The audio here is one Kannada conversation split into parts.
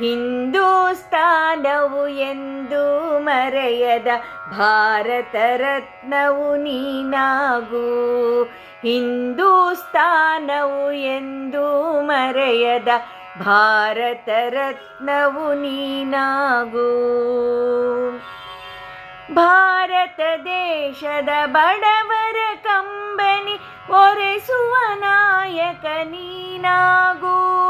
ಹಿಂದೂಸ್ತಾನವು ಎಂದು ಮರೆಯದ ಭಾರತ ರತ್ನವು ನೀನಾಗು. ಹಿಂದೂಸ್ತಾನವು ಎಂದು ಮರೆಯದ ಭಾರತ ರತ್ನವು ನೀನಾಗು. ಭಾರತ ದೇಶದ ಬಡವರ ಕಂಬನಿ ಒರೆಸುವ ನಾಯಕ ನೀನಾಗು.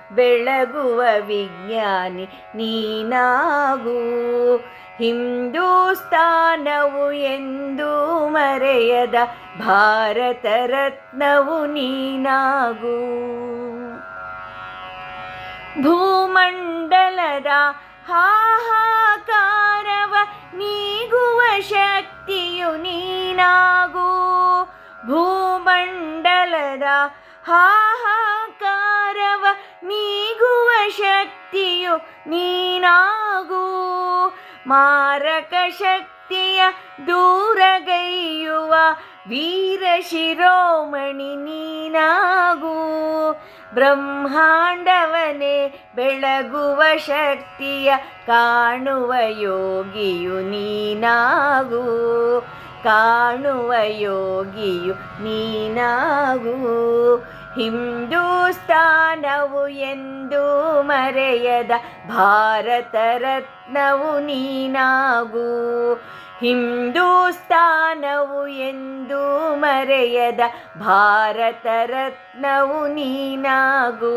ಬೆಳಗುವ ವಿಜ್ಞಾನಿ ನೀನಾಗು. ಹಿಂದೂಸ್ತಾನವು ಎಂದು ಮರೆಯದ ಭಾರತ ರತ್ನವು ನೀನಾಗು. ಭೂಮಂಡಲದ ಹಾಹಾಕಾರವ ನೀಗುವ ಶಕ್ತಿಯು ನೀನಾಗು. ಭೂಮಂಡಲದ ಹಾಹಾಕಾರವ ನೀಗುವ ಶಕ್ತಿಯು ನೀನಾಗು. ಮಾರಕ ಶಕ್ತಿಯ ದೂರಗೈಯುವ ವೀರ ಶಿರೋಮಣಿ ನೀನಾಗು. ಬ್ರಹ್ಮಾಂಡವನೇ ಬೆಳಗುವ ಶಕ್ತಿಯ ಕಾಣುವ ಯೋಗಿಯು ನೀನಾಗು. ಕಾಣುವ ಯೋಗಿಯು ನೀನಾಗು. ಹಿಂದೂಸ್ತಾನವು ಎಂದು ಮರೆಯದ ಭಾರತ ರತ್ನವು ನೀನಾಗು. ಹಿಂದೂಸ್ತಾನವು ಎಂದು ಮರೆಯದ ಭಾರತ ರತ್ನವು ನೀನಾಗು.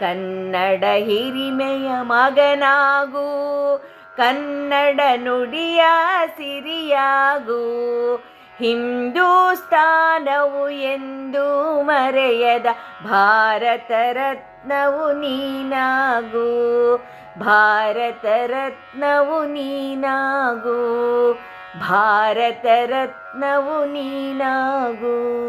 ಕನ್ನಡ ಹಿರಿಮೆಯ ಮಗನಾಗು. ಕನ್ನಡ ನುಡಿಯ ಸಿರಿಯಾಗು. ಹಿಂದೂಸ್ತಾನವು ಎಂದು ಮರೆಯದ ಭಾರತ ರತ್ನವು ನೀನಾಗು. ಭಾರತ ರತ್ನವು ನೀನಾಗು. ಭಾರತ ರತ್ನವು ನೀನಾಗು.